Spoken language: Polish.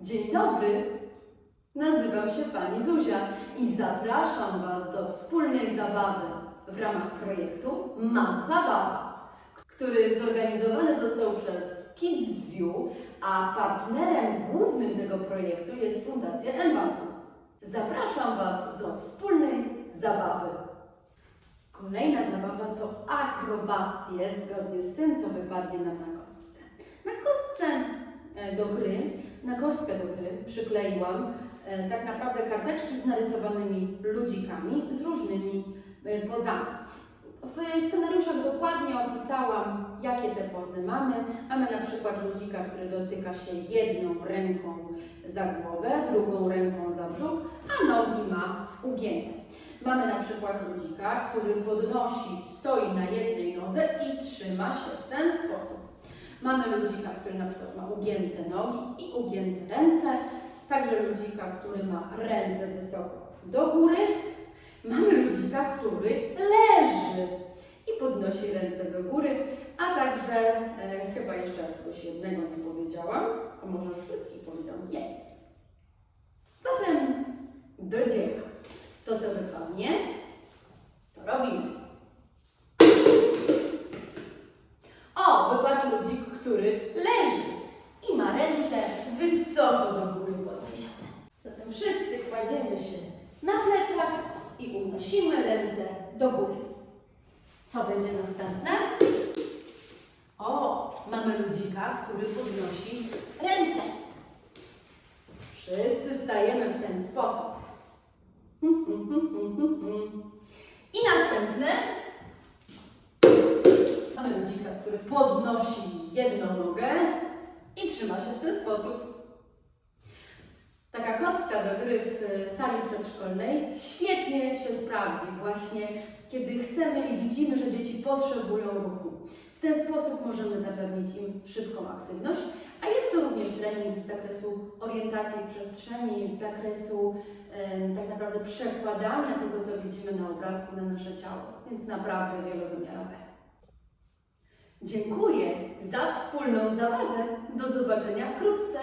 Dzień dobry. Nazywam się pani Zuzia i zapraszam Was do wspólnej zabawy w ramach projektu Mam Zabawa, który zorganizowany został przez Kids View, a partnerem głównym tego projektu jest Fundacja mBanku. Zapraszam Was do wspólnej zabawy. Kolejna zabawa to akrobacje zgodnie z tym, co wypadnie nam na kostce. Na kostce e, do gry, na kostkę do gry przykleiłam e, tak naprawdę karteczki z narysowanymi ludzikami z różnymi e, pozami. W scenariuszach dokładnie opisałam, jakie te pozy mamy. Mamy na przykład ludzika, który dotyka się jedną ręką za głowę, drugą ręką za brzuch, a nogi ma ugięte. Mamy na przykład ludzika, który podnosi, stoi na jednej nodze i trzyma się w ten sposób. Mamy ludzika, który na przykład ma ugięte nogi i ugięte ręce. Także ludzika, który ma ręce wysoko do góry. Mamy ludzika, który leży i podnosi ręce do góry. A także, e, chyba jeszcze czegoś jednego nie powiedziałam, a może już wszystkich powiedziałam? Nie. Zatem do dzieła. To, co wypadnie, to robimy. O, wypadł ludzik, który leży i ma ręce wysoko do góry podniesione. Zatem wszyscy kładziemy się na plecach i unosimy ręce do góry. Co będzie następne? O, mamy ludzika, który podnosi ręce. Wszyscy stajemy w ten sposób. I następne. Ludzika, który podnosi jedną nogę i trzyma się w ten sposób. Taka kostka do gry w sali przedszkolnej świetnie się sprawdzi właśnie, kiedy chcemy i widzimy, że dzieci potrzebują ruchu. W ten sposób możemy zapewnić im szybką aktywność, a jest to również trening z zakresu orientacji przestrzeni, z zakresu tak naprawdę przekładania tego, co widzimy na obrazku na nasze ciało, więc naprawdę wielowymiarowe. Dziękuję za wspólną zabawę. Do zobaczenia wkrótce.